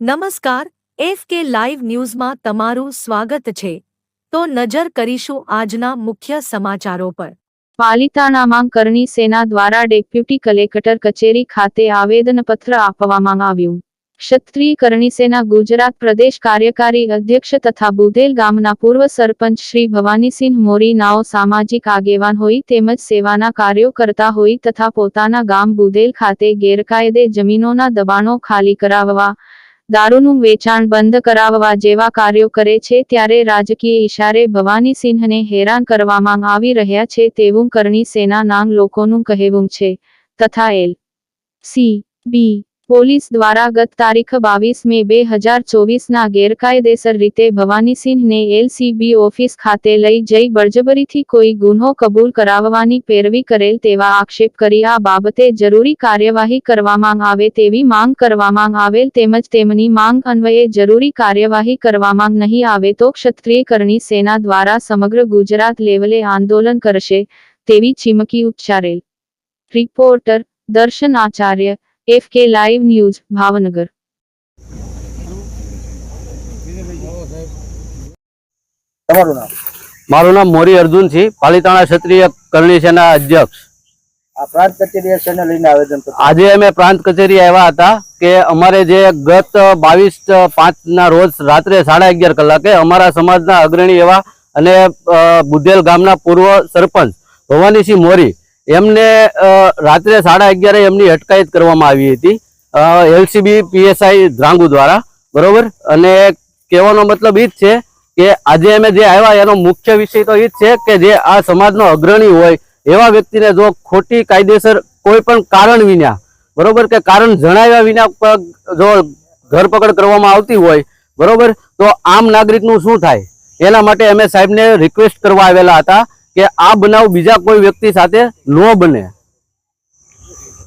નમસ્કાર, એફ કે લાઈવ ન્યૂઝમાં તમારું સ્વાગત છે. તો નજર કરીશું આજના મુખ્ય સમાચારો પર. પાલિતાણામાં કરણી સેના દ્વારા ડેપ્યુટી કલેક્ટર કચેરી ખાતે આવેદનપત્ર આપવામાં આવ્યું. ક્ષત્રિય કરણી ગુજરાત પ્રદેશ કાર્યકારી અધ્યક્ષ તથા બુધેલ ગામના પૂર્વ સરપંચ શ્રી ભવાનીસિંહ મોરીનાઓ સામાજિક આગેવાન હોય તેમજ સેવાના કાર્યો કરતા હોય તથા પોતાના ગામ બુધેલ ખાતે ગેરકાયદે જમીનોના દબાણો ખાલી કરાવવા દારૂનું વેચાણ બંધ કરાવવા જેવા કાર્યો કરે છે ત્યારે રાજકીય ઇશારે ભવાની સિંહને હેરાન કરવામાં આવી રહ્યા છે તેવું કરણી સેના નાંગ લોકોનું કહેવું છે. તથા એલ. સી. બી. પોલીસ દ્વારા ગત તારીખ બાવીસ મે બે હજાર ચોવીસના ગેરકાયદેસર રીતે ભવાનીસિંહને એલસીબી ઓફિસ ખાતે લઈ જઈ બળજબરીથી કોઈ ગુન્હો કબૂલ કરાવવાની પેરવી કરેલ તેવા આક્ષેપ કરી આ બાબતે જરૂરી કાર્યવાહી કરવામાં આવે તેવી માંગ કરવામાં આવેલ તેમજ તેમની માંગ અન્વયે જરૂરી કાર્યવાહી કરવામાં નહીં આવે તો ક્ષત્રિય કરણી સેના દ્વારા સમગ્ર ગુજરાત લેવલે આંદોલન કરશે તેવી ચીમકી ઉચ્ચારેલ. રિપોર્ટર દર્શન આચાર્ય એફ કે લાઈવ ન્યૂઝ ભાવનગર. મારું નામ મોરી અર્જુન છે પાલિતાણા ક્ષત્રિય કરણી સેના અધ્યક્ષ. આ પ્રાંત કચેરી લઈને આવેદન આજે અમે પ્રાંત કચેરી આવ્યા હતા કે અમારે જે ગત બાવીસ પાંચ ના રોજ રાત્રે સાડા અગિયાર કલાકે અમારા સમાજના અગ્રણી એવા અને અ, બુધેલ ગામના પૂર્વ સરપંચ ભવાનીસિંહ મોરી એમને રાત્રે સાડા અગિયારે એમની અટકાયત કરવામાં આવી હતી. એલસીબી, પીએસઆઈ ધ્રાંગુ દ્વારા, બરોબર? અને કહેવાનો મતલબ એ જ છે કે આજે અમે જે આવ્યા, એનો મુખ્ય વિષય તો એ જ છે કે જે આ સમાજનો અગ્રણી હોય, એવા વ્યક્તિને જો ખોટી કાયદેસર કોઈ પણ કારણ વિના, બરોબર? કે કારણ જણાવ્યા વિના જો ધરપકડ કરવામાં આવતી હોય, બરોબર? તો આમ નાગરિકનું શું થાય? એના માટે અમે સાહેબને રિક્વેસ્ટ કરવા આવેલા હતા. કે આ બનાવ બીજા કોઈ વ્યક્તિ સાથે ન બને.